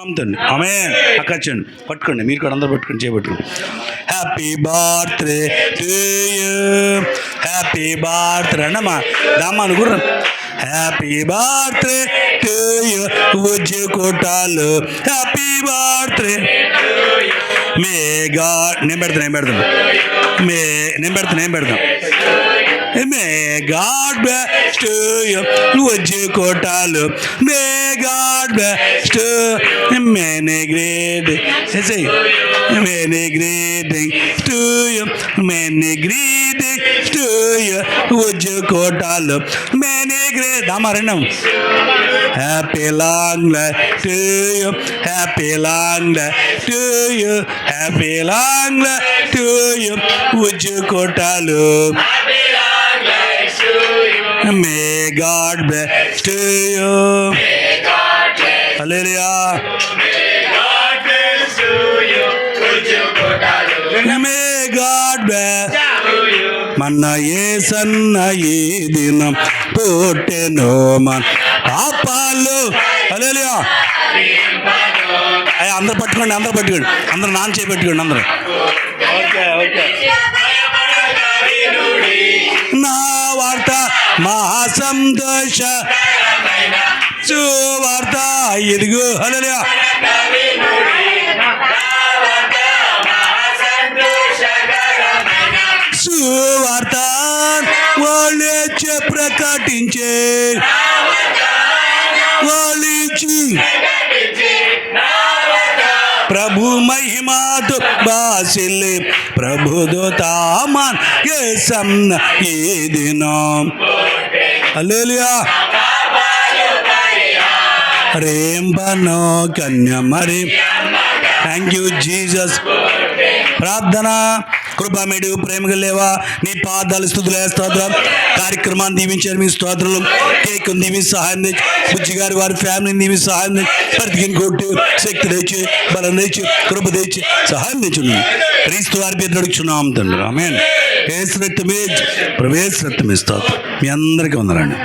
ఆమె అక్కచ్చండి పట్టుకోండి. మీరు కూడా అందరూ పట్టుకొని చేపట్టుకోండి happy birthday to you happy birthday అన్నమ్మా దామ్మా అనుకుర్రా హ్యాపీ బర్త్డే టు యూ ఉజ్జు కోటాలు. హ్యాపీ బర్త్డే మే గాడ్ నేను పెడతాను నేను పెడతాను. మే నేను పెడతాను నేను పెడతాను. May God bless to you. Would you kotalu? May God bless to you. Many great things. Many great things to you. Many great things to you. Would you kotalu? Many great. Amaranam. Happy long life to you. Happy long life to you. Happy long life to you. Would you kotalu? May God best to you may God bless మన ఏ సన్న ఈ దినం పుట్టెను మన పాపాలు. హల్లెలూయా అయ్యా అందరు పట్టుకోండి అందరు పట్టుకోండి. అందరు నాన్న చేపెట్టుకోండి అందరు. ఓకే ఓకే మహాసంతోష. సువార్త ఎదుగు హలో సువార్త వాళ్ళే ప్రకటించే. వాళ్ళిచ్చి. ప్రభు మహిమాతో బాసిల్లి. ప్రభుదో తామాన్ ఏ సమ్న ఈ దినం. హల్లెలూయా. రేంబనో కన్య మరి. థ్యాంక్ యూ జీజస్ ప్రార్థన కృపామేడు ప్రేమగా లేవా. నీ పాదాలు స్థుతులే స్తోత్రం కార్యక్రమాన్ని దీవించారు మీ స్తోత్రులు. కేక్ దీవి సహాయం తెచ్చి బుజ్జి గారి వారి ఫ్యామిలీని దీవి సహాయం తెచ్చి కొట్టు శక్తి తెచ్చి బలం తెచ్చి కృప తెచ్చి సహాయం తెచ్చును. క్రీస్తు వారి పేరు నడుచున్నాం తండ్రి. ఆమె ఏసు రక్తమే ప్రవేశ రక్తమే స్తోత్రం. మీ అందరికీ ఉందండి